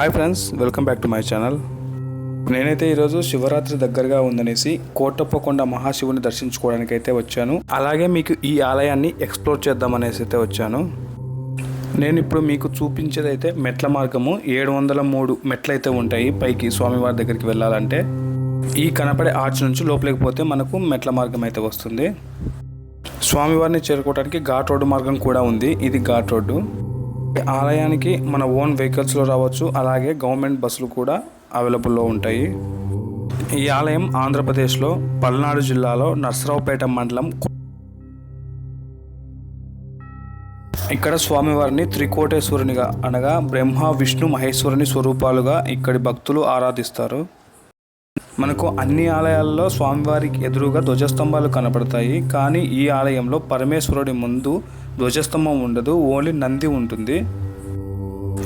Hi friends welcome back to my channel నేనైతే ఈరోజు శివరాత్రి దగ్గరగా ఉందనేసి కోటప్పకొండ మహాశివుని దర్శించుకోవడానికి అయితే వచ్చాను. అలాగే మీకు ఈ ఆలయాన్ని ఎక్స్ప్లోర్ చేద్దామనేసి అయితే వచ్చాను. నేను ఇప్పుడు మీకు చూపించేది అయితే మెట్ల మార్గము ఏడు వందల మూడు మెట్లు అయితే ఉంటాయి పైకి స్వామివారి దగ్గరికి వెళ్ళాలంటే. ఈ కనపడే ఆర్చ్ నుంచి లోపలికి పోతే మనకు మెట్ల మార్గం అయితే వస్తుంది. స్వామివారిని చేరుకోవడానికి ఘాట్ రోడ్డు మార్గం కూడా ఉంది. ఇది ఘాట్ రోడ్డు. ఆలయానికి మన ఓన్ వెహికల్స్లో రావచ్చు. అలాగే గవర్నమెంట్ బస్సులు కూడా అవైలబుల్లో ఉంటాయి. ఈ ఆలయం ఆంధ్రప్రదేశ్లో పల్నాడు జిల్లాలో నర్సరావుపేట మండలం ఇక్కడ స్వామివారిని త్రికోటేశ్వరునిగా అనగా బ్రహ్మ విష్ణు మహేశ్వరుని స్వరూపాలుగా ఇక్కడి భక్తులు ఆరాధిస్తారు. మనకు అన్ని ఆలయాల్లో స్వామివారికి ఎదురుగా ధ్వజస్తంభాలు కనపడతాయి. కానీ ఈ ఆలయంలో పరమేశ్వరుడి ముందు ధ్వజస్తంభం ఉండదు ఓన్లీ నంది ఉంటుంది.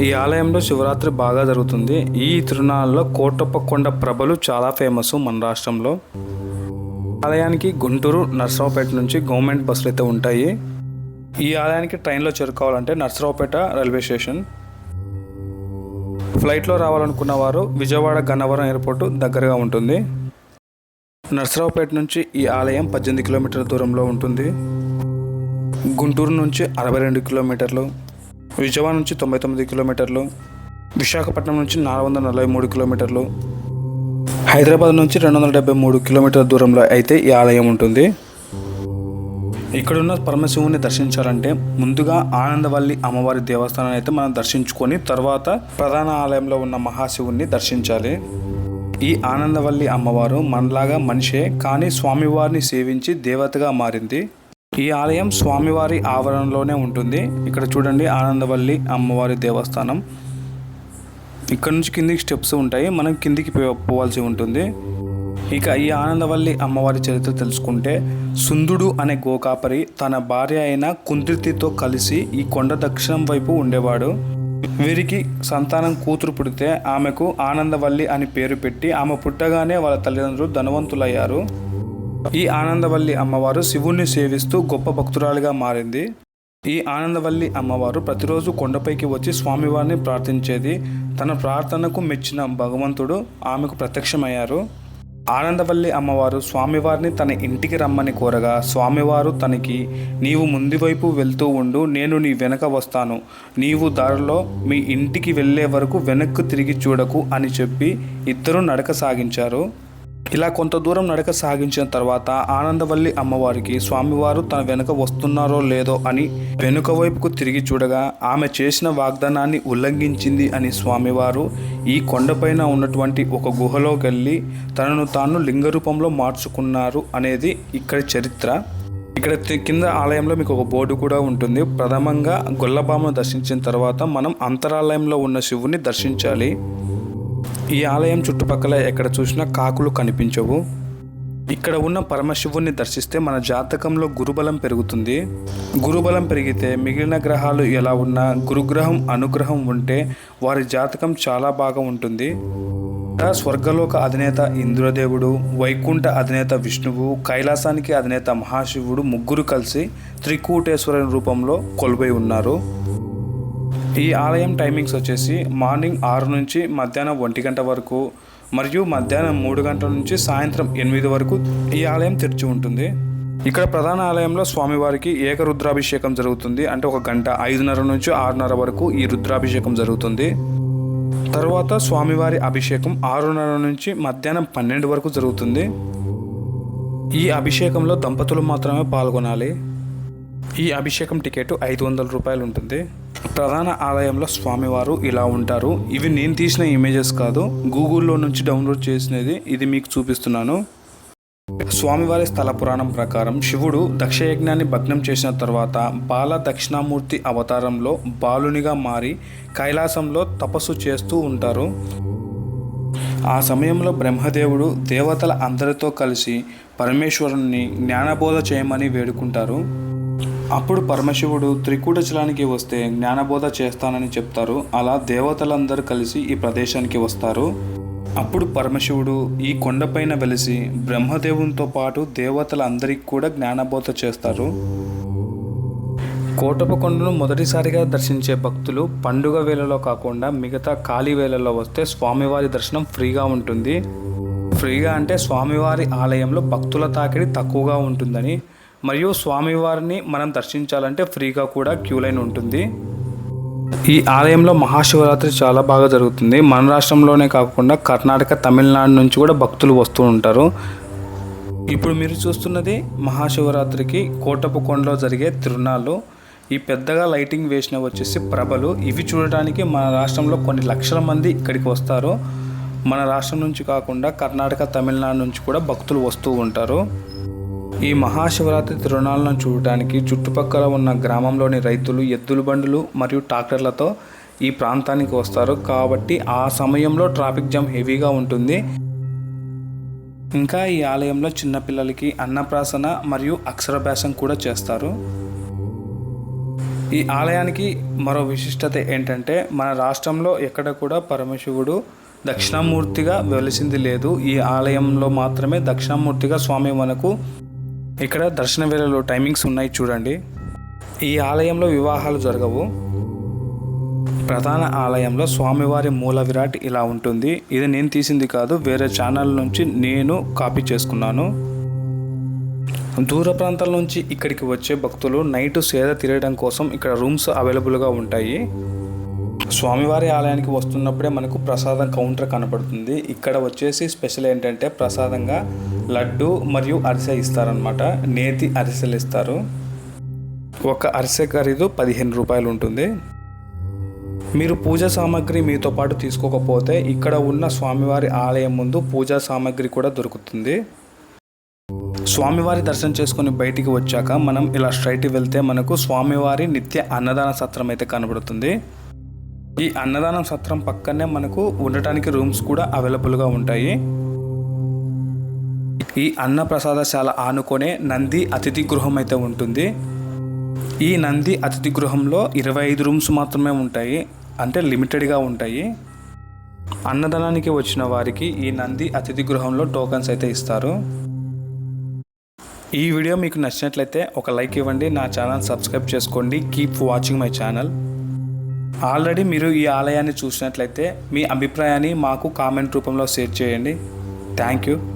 ఈ ఆలయంలో శివరాత్రి బాగా జరుగుతుంది. ఈ తిరునాళ్ళలో కోటప్పకొండ ప్రభలు చాలా ఫేమస్ మన రాష్ట్రంలో. ఆలయానికి గుంటూరు నర్సరావుపేట నుంచి గవర్నమెంట్ బస్సులు అయితే ఉంటాయి. ఈ ఆలయానికి ట్రైన్లో చేరుకోవాలంటే నర్సరావుపేట రైల్వే స్టేషన్. ఫ్లైట్లో రావాలనుకున్న వారు విజయవాడ గన్నవరం ఎయిర్పోర్ట్ దగ్గరగా ఉంటుంది. నర్సరావుపేట నుంచి ఈ ఆలయం పద్దెనిమిది కిలోమీటర్ల దూరంలో ఉంటుంది. గుంటూరు నుంచి అరవై రెండు కిలోమీటర్లు విజయవాడ నుంచి తొంభై తొమ్మిది కిలోమీటర్లు విశాఖపట్నం నుంచి నాలుగు వందల నలభై మూడు కిలోమీటర్లు హైదరాబాద్ నుంచి రెండు వందల డెబ్బై మూడు కిలోమీటర్ల దూరంలో అయితే ఈ ఆలయం ఉంటుంది. ఇక్కడున్న పరమశివుని దర్శించాలంటే ముందుగా ఆనందవల్లి అమ్మవారి దేవస్థానాన్ని అయితే మనం దర్శించుకొని తర్వాత ప్రధాన ఆలయంలో ఉన్న మహాశివుని దర్శించాలి. ఈ ఆనందవల్లి అమ్మవారు మనలాగా మనిషే కానీ స్వామివారిని సేవించి దేవతగా మారింది. ఈ ఆలయం స్వామివారి ఆవరణలోనే ఉంటుంది. ఇక్కడ చూడండి ఆనందవల్లి అమ్మవారి దేవస్థానం. ఇక్కడ నుంచి కిందికి స్టెప్స్ ఉంటాయి. మనం కిందికి పోవాల్సి ఉంటుంది. ఇక ఈ ఆనందవల్లి అమ్మవారి చరిత్ర తెలుసుకుంటే సుందుడు అనే గోకాపరి తన భార్య అయిన కుంద్రితితో కలిసి ఈ కొండ దక్షిణం వైపు ఉండేవాడు. వీరికి సంతానం కూతురు పుడితే ఆమెకు ఆనందవల్లి అని పేరు పెట్టి ఆమె పుట్టగానే వాళ్ళ తల్లిదండ్రులు ధనవంతులయ్యారు. ఈ ఆనందవల్లి అమ్మవారు శివుణ్ణి సేవిస్తూ గొప్ప భక్తురాలిగా మారింది. ఈ ఆనందవల్లి అమ్మవారు ప్రతిరోజు కొండపైకి వచ్చి స్వామివారిని ప్రార్థించేది. తన ప్రార్థనకు మెచ్చిన భగవంతుడు ఆమెకు ప్రత్యక్షమయ్యారు. ఆనందవల్లి అమ్మవారు స్వామివారిని తన ఇంటికి రమ్మని కోరగా స్వామివారు తనకి నీవు ముందు వైపు వెళ్తూ ఉండు నేను నీ వెనక వస్తాను. నీవు దారిలో మీ ఇంటికి వెళ్ళే వరకు వెనక్కు తిరిగి చూడకు అని చెప్పి ఇద్దరూ నడక సాగించారు. ఇలా కొంత దూరం నడక సాగించిన తర్వాత ఆనందవల్లి అమ్మవారికి స్వామివారు తన వెనుక వస్తున్నారో లేదో అని వెనుక వైపుకు తిరిగి చూడగా ఆమె చేసిన వాగ్దానాన్ని ఉల్లంఘించింది అని స్వామివారు ఈ కొండపైన ఉన్నటువంటి ఒక గుహలోకి వెళ్ళి తనను తాను లింగ రూపంలో మార్చుకున్నారు అనేది ఇక్కడ చరిత్ర. ఇక్కడ కింద ఆలయంలో మీకు ఒక బోర్డు కూడా ఉంటుంది. ప్రథమంగా గొల్లబామను దర్శించిన తర్వాత మనం అంతరాలయంలో ఉన్న శివుని దర్శించాలి. ఈ ఆలయం చుట్టుపక్కల ఎక్కడ చూసినా కాకులు కనిపించవు. ఇక్కడ ఉన్న పరమశివుణ్ణి దర్శిస్తే మన జాతకంలో గురుబలం పెరుగుతుంది. గురుబలం పెరిగితే మిగిలిన గ్రహాలు ఎలా ఉన్నా గురుగ్రహం అనుగ్రహం ఉంటే వారి జాతకం చాలా బాగా ఉంటుంది. స్వర్గలోక అధినేత ఇంద్రదేవుడు వైకుంఠ అధినేత విష్ణువు కైలాసానికి అధినేత మహాశివుడు ముగ్గురు కలిసి త్రికూటేశ్వరుని రూపంలో కొలువై ఉన్నారు. ఈ ఆలయం టైమింగ్స్ వచ్చేసి మార్నింగ్ ఆరు నుంచి మధ్యాహ్నం ఒంటి గంట వరకు మరియు మధ్యాహ్నం మూడు గంటల నుంచి సాయంత్రం ఎనిమిది వరకు ఈ ఆలయం తెరిచి ఉంటుంది. ఇక్కడ ప్రధాన ఆలయంలో స్వామివారికి ఏక రుద్రాభిషేకం జరుగుతుంది. అంటే ఒక గంట ఐదున్నర నుంచి ఆరున్నర వరకు ఈ రుద్రాభిషేకం జరుగుతుంది. తర్వాత స్వామివారి అభిషేకం ఆరున్నర నుంచి మధ్యాహ్నం పన్నెండు వరకు జరుగుతుంది. ఈ అభిషేకంలో దంపతులు మాత్రమే పాల్గొనాలి. ఈ అభిషేకం టికెట్ ఐదు వందల రూపాయలు ఉంటుంది. ప్రధాన ఆలయంలో స్వామివారు ఇలా ఉంటారు. ఇవి నేను తీసిన ఇమేజెస్ కాదు. గూగుల్లో నుంచి డౌన్లోడ్ చేసినది ఇది మీకు చూపిస్తున్నాను. స్వామివారి స్థల పురాణం ప్రకారం శివుడు దక్షయజ్ఞాన్ని భగ్నం చేసిన తర్వాత బాల దక్షిణామూర్తి అవతారంలో బాలునిగా మారి కైలాసంలో తపస్సు చేస్తూ ఉంటారు. ఆ సమయంలో బ్రహ్మదేవుడు దేవతల అందరితో కలిసి పరమేశ్వరుణ్ణి జ్ఞానబోధ చేయమని వేడుకుంటారు. అప్పుడు పరమశివుడు త్రికూటచలానికి వస్తే జ్ఞానబోధ చేస్తానని చెప్తారు. అలా దేవతలందరూ కలిసి ఈ ప్రదేశానికి వస్తారు. అప్పుడు పరమశివుడు ఈ కొండపైన వెలిసి బ్రహ్మదేవునితో పాటు దేవతలందరికీ కూడా జ్ఞానబోధ చేస్తారు. కోటపకొండను మొదటిసారిగా దర్శించే భక్తులు పండుగ వేళలో కాకుండా మిగతా ఖాళీ వేళల్లో వస్తే స్వామివారి దర్శనం ఫ్రీగా ఉంటుంది. ఫ్రీగా అంటే స్వామివారి ఆలయంలో భక్తుల తాకిడి తక్కువగా ఉంటుందని మరియు స్వామివారిని మనం దర్శించాలంటే ఫ్రీగా కూడా క్యూ లైన్ ఉంటుంది. ఈ ఆలయంలో మహాశివరాత్రి చాలా బాగా జరుగుతుంది. మన రాష్ట్రంలోనే కాకుండా కర్ణాటక తమిళనాడు నుంచి కూడా భక్తులు వస్తూ ఉంటారు. ఇప్పుడు మీరు చూస్తున్నది మహాశివరాత్రికి కోటపుకొండలో జరిగే తిరునాళ్ళు. ఈ పెద్దగా లైటింగ్ వేసిన వచ్చేసి ప్రభలు. ఇవి చూడటానికి మన రాష్ట్రంలో కొన్ని లక్షల మంది ఇక్కడికి వస్తారు. మన రాష్ట్రం నుంచి కాకుండా కర్ణాటక తమిళనాడు నుంచి కూడా భక్తులు వస్తూ ఉంటారు. ఈ మహాశివరాత్రి తిరుణాలను చూడటానికి చుట్టుపక్కల ఉన్న గ్రామంలోని రైతులు ఎద్దుల బండులు మరియు ట్రాక్టర్లతో ఈ ప్రాంతానికి వస్తారు. కాబట్టి ఆ సమయంలో ట్రాఫిక్ జామ్ హెవీగా ఉంటుంది. ఇంకా ఈ ఆలయంలో చిన్నపిల్లలకి అన్నప్రాసన మరియు అక్షరాభ్యాసం కూడా చేస్తారు. ఈ ఆలయానికి మరో విశిష్టత ఏంటంటే మన రాష్ట్రంలో ఎక్కడ కూడా పరమశివుడు దక్షిణామూర్తిగా వెలిసింది లేదు. ఈ ఆలయంలో మాత్రమే దక్షిణామూర్తిగా స్వామి మనకు ఇక్కడ దర్శన వేళలో టైమింగ్స్ ఉన్నాయి చూడండి. ఈ ఆలయంలో వివాహాలు జరగవు. ప్రధాన ఆలయంలో స్వామివారి మూల విరాట్ ఇలా ఉంటుంది. ఇది నేను తీసింది కాదు వేరే ఛానల్ నుంచి నేను కాపీ చేసుకున్నాను. దూర ప్రాంతాల నుంచి ఇక్కడికి వచ్చే భక్తులు నైట్ సేద తీరడం కోసం ఇక్కడ రూమ్స్ అవైలబుల్గా ఉంటాయి. స్వామివారి ఆలయానికి వస్తున్నప్పుడే మనకు ప్రసాదం కౌంటర్ కనపడుతుంది. ఇక్కడ వచ్చేసి స్పెషల్ ఏంటంటే ప్రసాదంగా లడ్డు మరియు అరిసె ఇస్తారనమాట నేతి అరిసెలు ఇస్తారు. ఒక అరిసె ఖరీదు పదిహేను రూపాయలు ఉంటుంది. మీరు పూజా సామాగ్రి మీతో పాటు తీసుకోకపోతే ఇక్కడ ఉన్న స్వామివారి ఆలయం ముందు పూజా సామాగ్రి కూడా దొరుకుతుంది. స్వామివారి దర్శనం చేసుకుని బయటికి వచ్చాక మనం ఇలా స్ట్రైట్ వెళ్తే మనకు స్వామివారి నిత్య అన్నదాన సత్రం అయితే కనబడుతుంది. ఈ అన్నదానం సత్రం పక్కనే మనకు ఉండటానికి రూమ్స్ కూడా అవైలబుల్గా ఉంటాయి. ఈ అన్నప్రసాదశాల ఆనుకునే ఆనుకొనే నంది అతిథి గృహం అయితే ఉంటుంది. ఈ నంది అతిథి గృహంలో ఇరవై ఐదు రూమ్స్ మాత్రమే ఉంటాయి. అంటే లిమిటెడ్గా ఉంటాయి. అన్నదానానికి వచ్చిన వారికి ఈ నంది అతిథి గృహంలో టోకన్స్ అయితే ఇస్తారు. ఈ వీడియో మీకు నచ్చినట్లయితే ఒక లైక్ ఇవ్వండి. నా ఛానల్ సబ్స్క్రైబ్ చేసుకోండి. Keep watching my channel. Already మీరు ఈ ఆలయాన్ని చూసినట్లయితే మీ అభిప్రాయాన్ని మాకు కామెంట్ రూపంలో షేర్ చేయండి. Thank you.